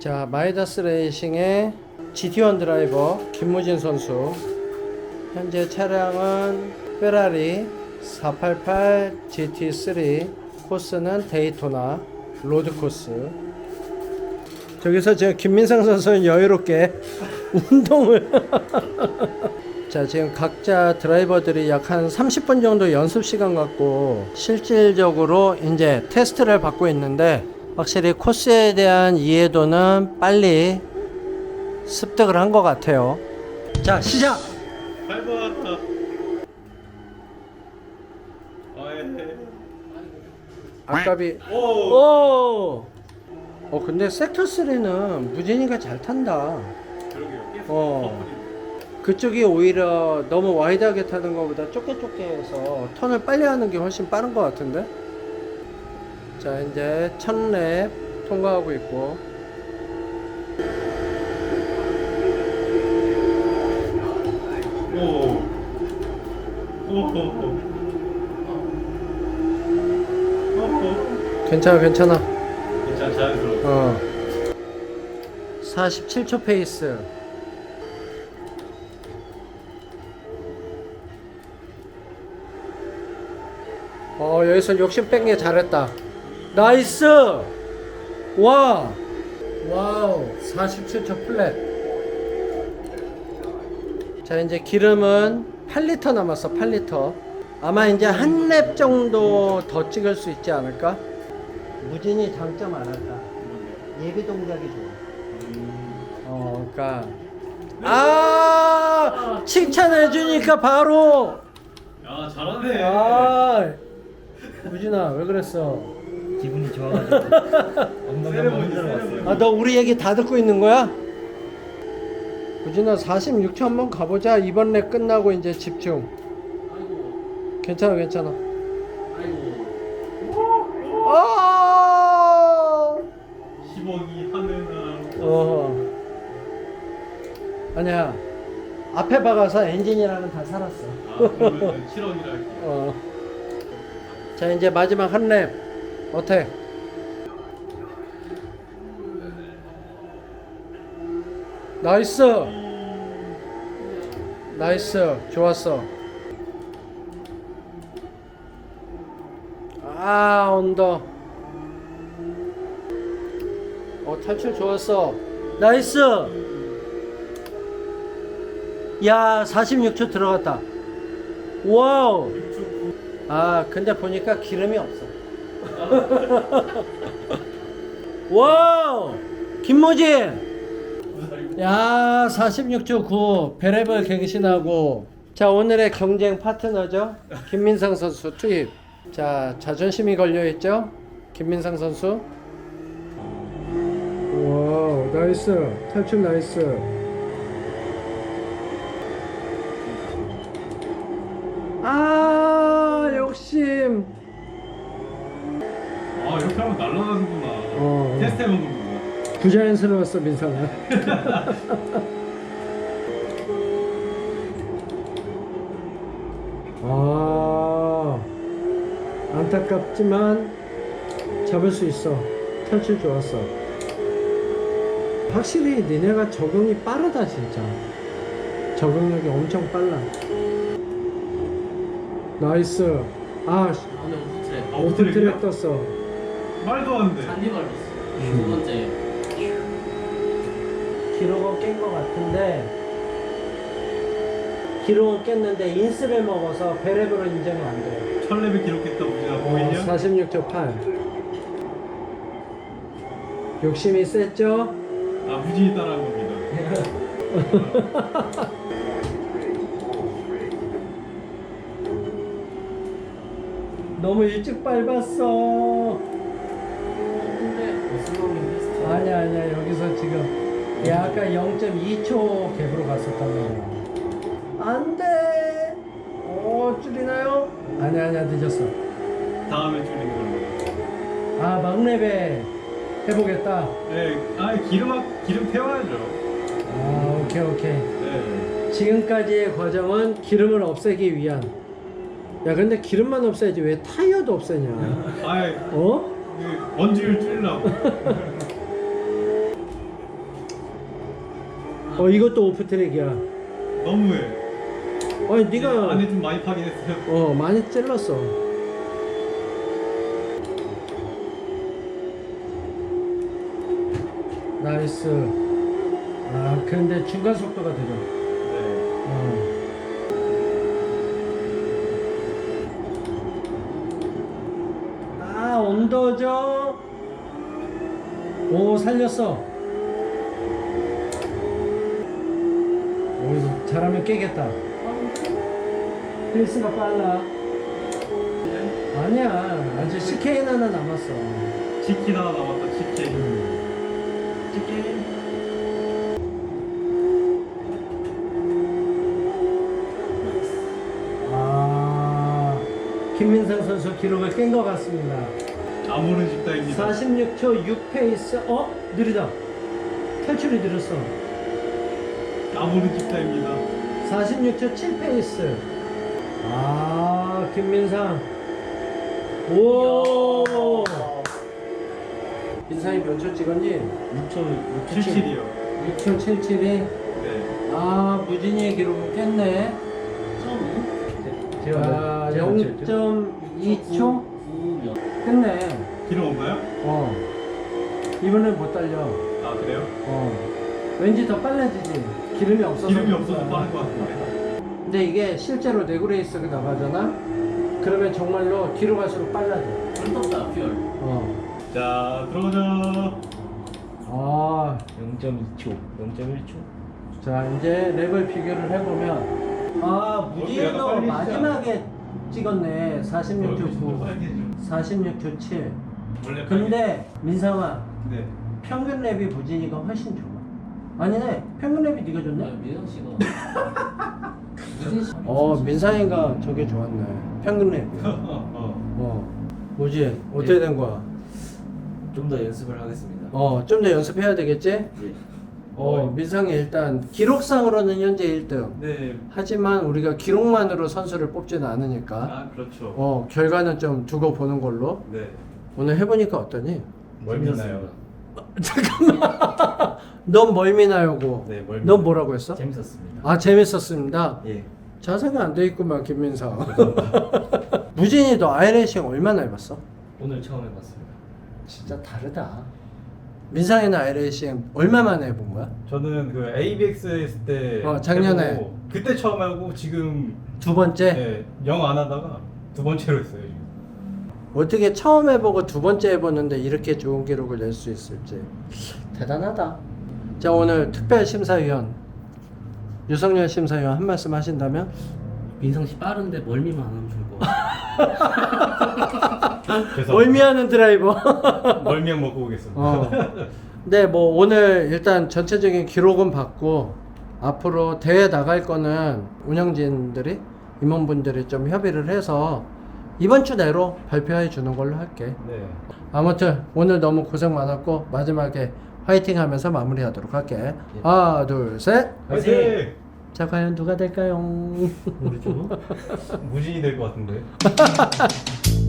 자, 마이다스 레이싱의 GT1 드라이버 김무진 선수. 현재 차량은 페라리 488 GT3 코스는 데이토나 로드 코스. 저기서 지금 김민상 선수는 여유롭게 운동을 자 지금 각자 드라이버들이 약 한 30분 정도 연습 시간 갖고 실질적으로 이제 테스트를 받고 있는데 확실히 코스에 대한 이해도는 빨리 습득을 한 것 같아요. 자 시작. 밟았다. 아예. 아까비. 오. 오. 어 근데 섹터 3는 무진이가 잘 탄다. 그러게요. 계속 어. 커플이. 그쪽이 오히려 너무 와이드하게 타는 것보다 좁게 좁게 해서 턴을 빨리 하는 게 훨씬 빠른 것 같은데 자 이제 첫 랩 통과하고 있고. 괜찮아 괜찮아 괜찮아 자연스러워. 어 47초 페이스 어 여기서 욕심 뺀 게 잘했다 나이스! 와! 와우 47초 플랫. 자 이제 기름은 8리터 남았어 8리터. 아마 이제 한 랩 정도 더 찍을 수 있지 않을까? 무진이 장점 알았다 예비 동작이 좋아. 어 그니까. 아! 칭찬해 주니까 바로! 야 잘하네. 아! 무진아 왜 그랬어 기분이 좋아가지고 엉덩이 한번 흔들어 봤어요. 아 너 우리 얘기 다 듣고 있는 거야? 우진아 46초 한번 가보자. 이번 랩 끝나고 이제 집중. 괜찮아 괜찮아. 아 10억이 하늘나. 어. 아니야. 앞에 박아서 엔진이랑은 다 살았어. 아 그러면 7억이라 할게. 어. 자 이제 마지막 한 랩 어때? 나이스. 나이스. 좋았어. 아 언더. 어 탈출 좋았어. 나이스. 야 46초 들어갔다. 와우. 아 근데 보니까 기름이 없어 와우 김모진 야 46초 9 베레벌 갱신하고. 자 오늘의 경쟁 파트너죠? 김민상 선수 투입. 자 자존심이 걸려있죠? 김민상 선수. 와우 나이스. 탈출 나이스. 아 욕심 아 이렇게 하면 날아가는구나. 어. 테스트 해본 거구나. 부자연스러웠어 민상아 아 안타깝지만 잡을 수 있어 탈출 좋았어 확실히 니네가 적응이 빠르다 진짜 적응력이 엄청 빨라 나이스 아 오늘 아, 오픈트랙? 떴어 말도 안 돼. 잔디발로 있어 두 번째 기록은 깬 것 같은데 기록은 깼는데 인스를 먹어서 베레브로 인정이 안 돼요. 천렙을 기록했다 우리가 어, 보이냐? 46초 8. 욕심이 셌죠? 아 무진이 따라한 겁니다. 너무 일찍 밟았어. 아니야 아니야 여기서 지금 얘 아까 0.2초 갭으로 갔었단 말이야. 안 돼. 어 줄이나요? 아니야 아니야 늦었어. 다음에 줄이는 걸로. 아 막내배 해보겠다. 네, 아 기름 학- 기름 태워야죠. 아 오케이 오케이. 네. 지금까지의 과정은 기름을 없애기 위한. 야, 근데 기름만 없애야지 왜 타이어도 없애냐? 아, 어? 그 원주율 줄이려고. 어 이것도 오프트랙이야. 너무해. 아니 네가 안에 좀 많이 파긴 했어요. 어 많이 찔렀어. 나이스. 아 근데 중간 속도가 느려. 네. 어. 아 언더죠. 오 살렸어. 오 잘하면 깨겠다. 페이스가 빨라. 아니야 아직 CK는 하나 남았어. 치킨 하나 남았다. 치킨. 치킨. 아 김민상 선수 기록을 깬 것 같습니다. 아무른 식당입니다. 46초 6페이스 어 느리다. 탈출이 느렸어. 아무른 식당입니다. 46초 7페이스. 아, 김민상. 오! 민상이 몇 초 찍었니? 6초 77이요. 6초 77이. 네. 아, 무진이의 기록을 깼네. 자, 0.2초? 9몇 깼네. 기름 없나요? 어. 이번엔 못 달려. 아 그래요? 어. 왠지 더 빨라지지. 기름이 없어서. 기름이 없어서. 빠른 것 같은데. 근데 이게 실제로 내구레이스가 나가잖아? 그러면 정말로 뒤로 갈수록 빨라져. 불떴다 퓨얼 어. 자 들어가자. 아, 0.2초 0.1초 자, 이제 랩을 비교를 해보면. 아, 무지개도 빨리 마지막에 찍었네. 46초 9. 빨개져. 46초 7. 원래 근데, 민상아, 빨개- 네. 평균 랩이 무진이가 훨씬 좋아. 아니네. 평균 랩이 네가 좋네. 민영 씨가 무진 씨 어, 민상이가 저게 좋았네. 평균 랩이. 어, 어. 어. 뭐지? 어떻게 된 거야? 좀더 연습을 하겠습니다 어, 좀 더 연습해야 되겠지? 예. 어, 민상이 일단 기록상으로는 현재 1등. 네. 하지만 우리가 기록만으로 선수를 뽑지는 않으니까 아 그렇죠. 어, 결과는 좀 두고 보는 걸로. 네. 오늘 해보니까 어떠니? 멀미나요. 잠깐만. 넌 멀미나요고. 네, 멀미. 넌 뭐라고 했어? 재밌었습니다 아, 재밌었습니다. 예 자세가 안 돼 있구만, 김민상. 무진이 너 아이레이싱 얼마나 해봤어? 오늘 처음 해봤습니다 진짜 다르다. 민상이는 아이레이싱 얼마 만에 해본 거야? 저는 그 ABX 했을 때 어, 작년에. 해보고 그때 처음 하고 지금 두 번째? 네, 영안 하다가 두 번째로 했어요. 지금. 어떻게 처음 해보고 두 번째 해보는데 이렇게 좋은 기록을 낼 수 있을지 대단하다. 자 오늘 특별 심사위원 유성열 심사위원 한 말씀 하신다면 민성 씨 빠른데 멀미만 안 하면 좋을 것 같아 그래서 멀미하는 드라이버. 멀미약 먹고 오겠습니다. 어. 네, 뭐 오늘 일단 전체적인 기록은 받고 앞으로 대회 나갈 거는 운영진들이 임원분들이 좀 협의를 해서 이번 주 내로 발표해 주는 걸로 할게. 네. 아무튼 오늘 너무 고생 많았고 마지막에 화이팅 하면서 마무리하도록 할게. 하나, 둘, 셋. 화이팅! 자, 과연 누가 될까요? 모르죠 무진이 될 것 같은데.